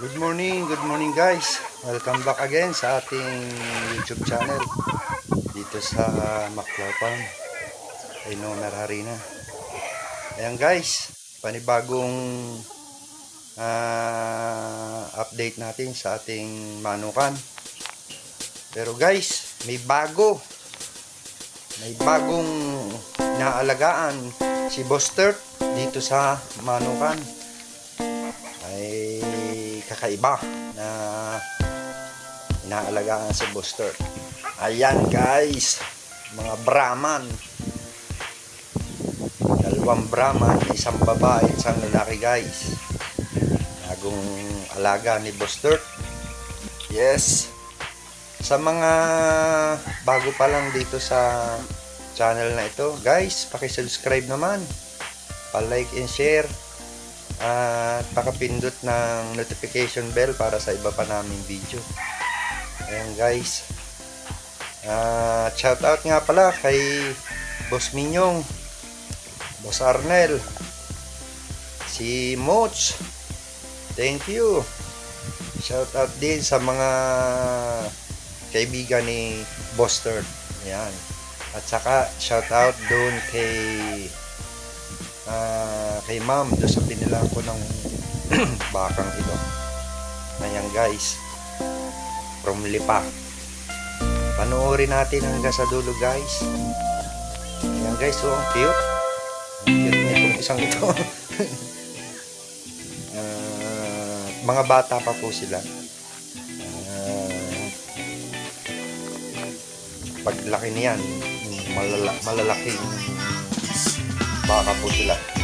Good morning, good morning guys. Welcome back again sa ating YouTube channel dito sa Maclaw Farm. Ay no, Harina. Ayan guys, panibagong ah, update natin sa ating manukan. Pero guys, may bago. May bagong naalagaan si Boss dito sa manukan ay kakaiba na inaalagaan sa booster. Ayan guys, mga Brahman. Dalawang Brahman, isang babae, isang lalaki guys. Bagong alaga ni Booster. Yes. Sa mga bago pa lang dito sa channel na ito, guys, paki-subscribe naman. Pa-like and share at pakapindot ng notification bell para sa iba pa naming video. Ayan guys. At shout out nga pala kay Boss Minyong Boss Arnel si Moch. Thank you. Shout out din sa mga kaibigan ni Boss Third. Ayan. At saka shout out doon kay ah, kay ma'am doon sa pinilang ko ng bakang ito. Ayan guys. From Lipa. Panoorin natin hanggang sa dulo guys. Ayan guys oh cute. Cute na itong isang ito. Ah, mga bata pa po sila. Ah, paglaki niyan malala, malalaking baka po sila Ha?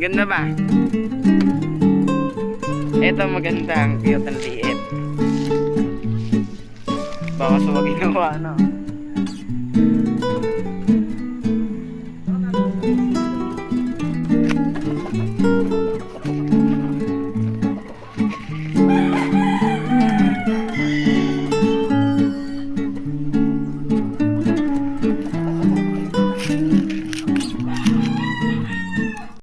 Ganda ba? Ito maganda ang cute ang liit. Baka sa ginawa no.